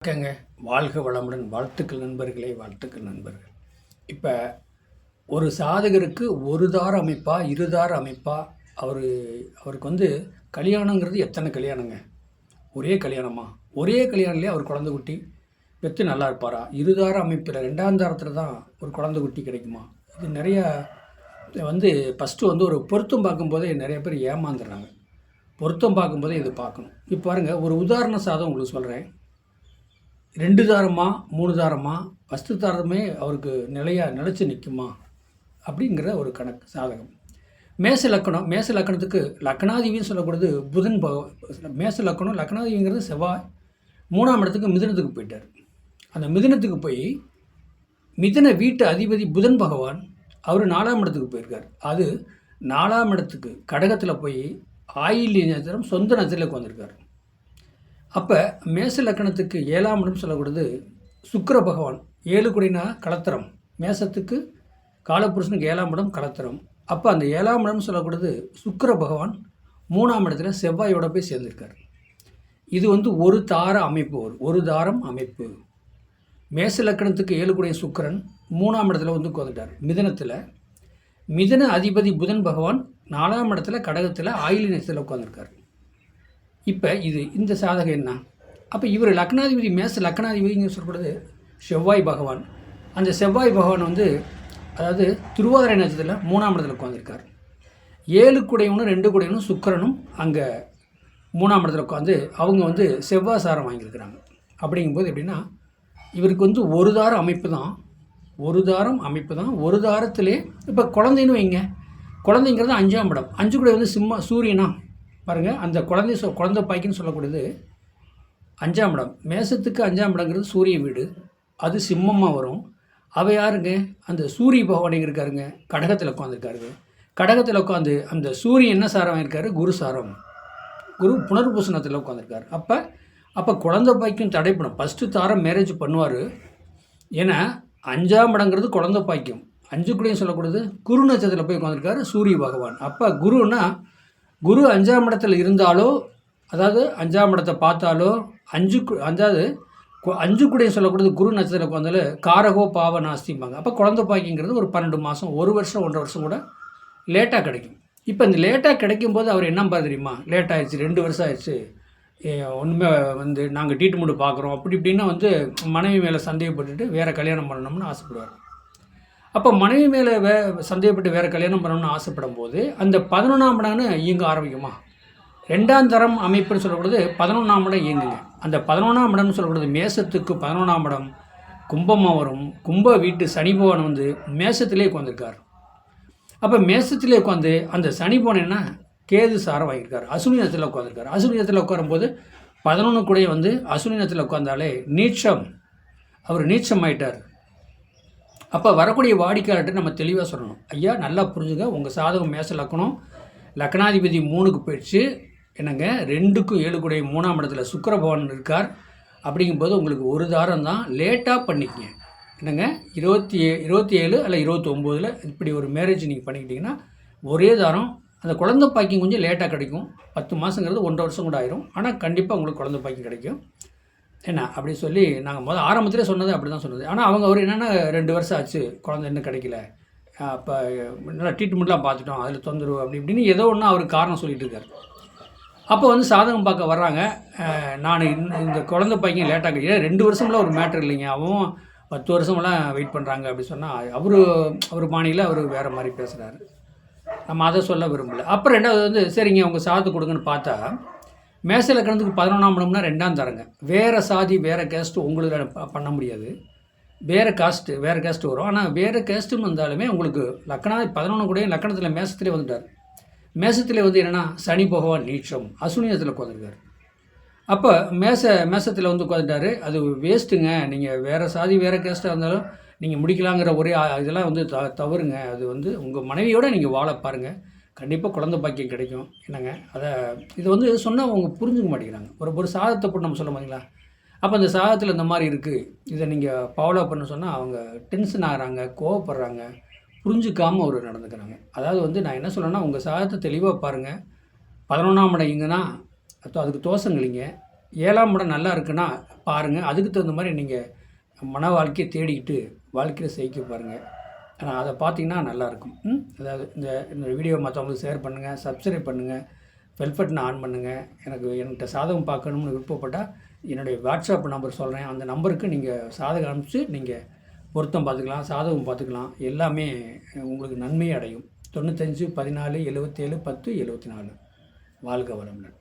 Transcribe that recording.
வணக்கங்க. வாழ்க வளமுடன் வாழ்த்துக்கள் நண்பர்களே வாழ்த்துக்கள் நண்பர்கள். இப்போ ஒரு சாதகருக்கு ஒரு தார அமைப்பா இருதார அமைப்பா? அவர் அவருக்கு வந்து கல்யாணங்கிறது எத்தனை கல்யாணங்க? ஒரே கல்யாணமா? ஒரே கல்யாணம்லேயே அவர் குழந்தை குட்டி பெற்று நல்லா இருப்பாரா? இருதார அமைப்பில் ரெண்டாம் தாரத்தில் தான் ஒரு குழந்தை குட்டி கிடைக்குமா? இது நிறையா வந்து ஃபஸ்ட்டு வந்து ஒரு பொருத்தம் பார்க்கும்போதே நிறைய பேர் ஏமாந்துடுறாங்க. பொருத்தம் பார்க்கும்போதே இது பார்க்கணும். இப்போ பாருங்கள் ஒரு உதாரண சாதம் உங்களுக்கு சொல்கிறேன் ரெண்டு தாரமா மூணு தாரமா ஃபஸ்ட்டு தாரமே அவருக்கு நிலையாக நிலச்சி நிற்குமா அப்படிங்கிற ஒரு கணக்கு சாதகம். மேச லக்கணம் மேச லக்கணத்துக்கு லக்கணாதிவின்னு சொல்லக்கூடாது புதன் பக மேச லக்கணம் லக்கணாதிபிங்கிறது செவ்வாய். மூணாம் இடத்துக்கு மிதுனத்துக்கு போயிட்டார். அந்த மிதுனத்துக்கு போய் மிதுன வீட்டு அதிபதி புதன் பகவான் அவர் நாலாம் இடத்துக்கு போயிருக்கார். அது நாலாம் இடத்துக்கு கடகத்தில் போய் ஆயில்ய நேத்திரம் சொந்த நேரத்தில் உட்காந்துருக்கார் அப்போ மேச லக்கணத்துக்கு ஏழாம் இடம் சொல்லக்கூடாது சுக்கிர பகவான். ஏழு குடினா கலத்திரம். மேசத்துக்கு காலப்புருஷனுக்கு ஏழாம் இடம் கலத்திரம். அப்போ அந்த ஏழாம் இடம் சொல்லக்கூடாது சுக்கர பகவான். மூணாம் இடத்துல செவ்வாயோட போய் சேர்ந்திருக்கார். இது வந்து ஒரு தார அமைப்பு ஒரு ஒரு தாரம் அமைப்பு. மேச லக்கணத்துக்கு ஏழு குடைய மூணாம் இடத்துல வந்து உட்காந்துட்டார் மிதனத்தில். மிதன அதிபதி புதன் பகவான் நாலாம் இடத்துல கடகத்தில் ஆயுள் நேரத்தில் உட்காந்துருக்கார் இப்போ இது இந்த சாதகம் என்ன? அப்போ இவர் லக்னாதிபதி மேச லக்னாதிபதிங்க சொல்லப்படுது செவ்வாய் பகவான். அந்த செவ்வாய் பகவான் வந்து அதாவது திருவாதிரை நட்சத்திரத்தில் மூணாம் இடத்துல உட்காந்துருக்கார் ஏழு குடையவனும் ரெண்டு குடையவனும் சுக்கரனும் அங்கே மூணாம் இடத்துல உட்காந்து அவங்க வந்து செவ்வாய் சாரம் வாங்கியிருக்கிறாங்க. அப்படிங்கும்போது எப்படின்னா இவருக்கு வந்து ஒரு தாரம் அமைப்பு தான். ஒரு தாரம் அமைப்பு தான். ஒரு தாரத்திலே இப்போ குழந்தைன்னு வைங்க. குழந்தைங்கிறது அஞ்சாம் இடம். அஞ்சு கூட வந்து சிம்ம சூரியனா பாருங்கள் அந்த குழந்தை சொ குழந்தை பாய்க்குன்னு சொல்லக்கூடியது அஞ்சாம் இடம். மேசத்துக்கு அஞ்சாம் இடங்கிறது சூரிய வீடு. அது சிம்மமாக வரும். அவ யாருங்க? அந்த சூரிய பகவானிங்க இருக்காருங்க? கடகத்தில் உட்காந்துருக்காருங்க கடகத்தில் உட்காந்து அந்த சூரியன் என்ன சாரம் இருக்காரு குரு சாரம். குரு புனர்பூசணத்தில் உட்காந்துருக்காரு அப்போ அப்போ குழந்தை பாய்க்கும் தடைப்படும் ஃபஸ்ட்டு தாரம் மேரேஜ் பண்ணுவார். ஏன்னா அஞ்சாம் இடங்கிறது குழந்தை பாய்க்கும். அஞ்சு கூடயும் சொல்லக்கூடாது குரு நட்சத்திரத்தில் போய் உட்காந்துருக்காரு சூரிய பகவான். அப்போ குருன்னா குரு அஞ்சாம் இடத்துல இருந்தாலோ அதாவது அஞ்சாம் இடத்தை பார்த்தாலோ அஞ்சு அஞ்சாவது அஞ்சு கூடைய சொல்லக்கூடாது குரு நட்சத்திரம் வந்தாலும் காரகோ பாவ நாஸ்திம்பாங்க. அப்போ குழந்த பாக்கிங்கிறது ஒரு பன்னெண்டு மாதம் ஒரு வருஷம் ஒன்றரை வருஷம் கூட லேட்டாக கிடைக்கும். இப்போ இந்த லேட்டாக கிடைக்கும் போது அவர் என்ன பாரு தெரியுமா? லேட் ஆயிடுச்சு ரெண்டு வருஷம் ஆயிடுச்சு. ஒன்றுமே வந்து நாங்கள் ட்ரீட்மெண்ட் பார்க்குறோம். அப்படி இப்படின்னா வந்து மனைவி மேலே சந்தேகப்பட்டுட்டு வேறு கல்யாணம் பண்ணணும்னு ஆசைப்படுவார். அப்போ மனைவி மேலே வே சந்தேகப்பட்டு வேறு கல்யாணம் பண்ணணும்னு ஆசைப்படும் போது அந்த பதினொன்றாம் இடம்னு இயங்க ஆரம்பிக்குமா? ரெண்டாம் தரம் அமைப்புன்னு சொல்லக்கூடாது பதினொன்றாம் இடம் இயங்குங்க. அந்த பதினொன்றாம் இடம்னு சொல்லக்கூடாது மேசத்துக்கு பதினொன்றாம் இடம். கும்பமாக வரும். கும்ப வீட்டு சனி பவன் வந்து மேசத்திலே உட்காந்துருக்கார் அப்போ மேசத்திலே உட்காந்து அந்த சனி பவன் என்ன? கேது சாரம் வாங்கியிருக்கார். அசுனி நேரத்தில் உட்காந்துருக்கார் அசுனி நேரத்தில் உட்காரும்போது பதினொன்று கூட வந்து அசுனி நேரத்தில் உட்காந்தாலே நீச்சம். அவர் நீச்சம் ஆயிட்டார் அப்போ வரக்கூடிய வாடிக்கையாளர்கிட்ட நம்ம தெளிவாக சொல்லணும். ஐயா நல்லா புரிஞ்சுங்க உங்கள் சாதகம் மேச லக்கணம் லக்னாதிபதி மூணுக்கு போயிடுச்சு. என்னங்க? ரெண்டுக்கும் ஏழு கூடிய மூணாம் இடத்துல சுக்கர பவன் இருக்கார். அப்படிங்கும்போது உங்களுக்கு ஒரு தாரம் தான். லேட்டாக பண்ணிக்கங்க. என்னங்க? இருபத்தி ஏ இருபத்தி ஏழு அல்ல இருபத்தொம்போதில் இப்படி ஒரு மேரேஜ் நீங்கள் பண்ணிக்கிட்டிங்கன்னா ஒரே தாரம். அந்த குழந்தை பாக்கியம் கொஞ்சம் லேட்டாக கிடைக்கும். பத்து மாதங்கிறது ஒன்றரை வருஷம் கூட ஆயிரும். ஆனால் கண்டிப்பாக உங்களுக்கு குழந்தை பாக்கியம் கிடைக்கும். என்ன அப்படி சொல்லி நாங்கள் முதல் ஆரம்பத்திலே சொன்னது அப்படி தான் சொன்னது. ஆனால் அவங்க அவர் என்னென்னா ரெண்டு வருஷம் ஆச்சு குழந்தை இன்னும் கிடைக்கல. அப்போ நல்லா ட்ரீட்மெண்ட்லாம் பார்த்துட்டோம் அதில் தொந்தரவு அப்படி இப்படின்னு ஏதோ ஒன்று அவர் காரணம் சொல்லிகிட்டு இருக்கார். அப்போ வந்து சாதகம் பார்க்க வர்றாங்க. நான் இந்த- இந்த குழந்தை பையன் லேட்டாக ஏன் ரெண்டு வருஷம்லாம் ஒரு மேட்ரு இல்லைங்க. அவன் பத்து வருஷமெல்லாம் வெயிட் பண்ணுறாங்க அப்படி சொன்னால் அவர் அவர் பாணியில் அவர் வேறு மாதிரி பேசுகிறாரு நம்ம அதை சொல்ல விரும்பல. அப்புறம் ரெண்டாவது வந்து சரிங்க உங்கள் சாதத்தை கொடுங்கன்னு பார்த்தா மேச லக்கணத்துக்கு பதினொன்றாம் இடம்னா ரெண்டாம் தரங்க. வேறு சாதி வேறு கேஸ்ட்டு உங்களுக்கு பண்ண முடியாது. வேறு காஸ்ட்டு வேறு கேஸ்ட்டு வரும். ஆனால் வேறு கேஸ்ட்டும் வந்தாலுமே உங்களுக்கு லக்கணா பதினொன்று கூட லக்கணத்தில் மேசத்திலே வந்துட்டார். மேசத்தில் வந்து என்னென்னா சனி பகவான் நீச்சம். அசுனியத்தில் உட்காந்துருக்கார் அப்போ மேச மேசத்தில் வந்து உட்காந்துட்டாரு அது வேஸ்ட்டுங்க நீங்கள் வேறு சாதி வேறு கேஸ்ட்டாக இருந்தாலும் நீங்கள் முடிக்கலாங்கிற ஒரே இதெல்லாம் வந்து த தவறுங்க. அது வந்து உங்கள் மனைவியோடு நீங்கள் வாழ பாருங்கள் கண்டிப்பாக குழந்தை பாக்கியம் கிடைக்கும். என்னங்க? அதை இது வந்து சொன்னால் அவங்க புரிஞ்சுக்க மாட்டேங்கிறாங்க. ஒரு ஒரு சாதத்தை போட்டு நம்ம சொல்ல மாட்டீங்களா அப்போ அந்த சாதத்தில் இந்த மாதிரி இருக்குது இதை நீங்கள் ஃபாலோ பண்ண சொன்னால் அவங்க டென்ஷன் ஆகிறாங்க கோவப்படுறாங்க புரிஞ்சுக்காமல் அவர் நடந்துக்கிறாங்க. அதாவது வந்து நான் என்ன சொல்கிறேன்னா உங்கள் சாதத்தை தெளிவாக பாருங்கள் பதினொன்றாம் இடம் இங்கன்னா அதுக்கு தோசங்களிங்க ஏழாம் இடம் நல்லா இருக்குன்னா பாருங்கள் அதுக்கு தகுந்த மாதிரி நீங்கள் மன வாழ்க்கையை தேடிக்கிட்டு வாழ்க்கையில் ஜெயிக்க பாருங்கள் ஆனால் அதை பார்த்தீங்கன்னா நல்லாயிருக்கும். அதாவது இந்த இந்த வீடியோ மற்றவங்களுக்கு ஷேர் பண்ணுங்கள் சப்ஸ்கிரைப் பண்ணுங்கள் வெல்பட்டன் ஆன் பண்ணுங்கள் எனக்கு என்கிட்ட சாதகம் பார்க்கணும்னு விருப்பப்பட்டால் என்னுடைய வாட்ஸ்அப் நம்பர் சொல்கிறேன் அந்த நம்பருக்கு நீங்கள் சாதகம் அனுப்பிச்சு நீங்கள் பொருத்தம் பார்த்துக்கலாம் சாதகம் பார்த்துக்கலாம். எல்லாமே உங்களுக்கு நன்மை அடையும். தொண்ணூத்தஞ்சு பதினாலு எழுபத்தேழு பத்து எழுபத்தி நாலு வாழ்க வளமுடன்.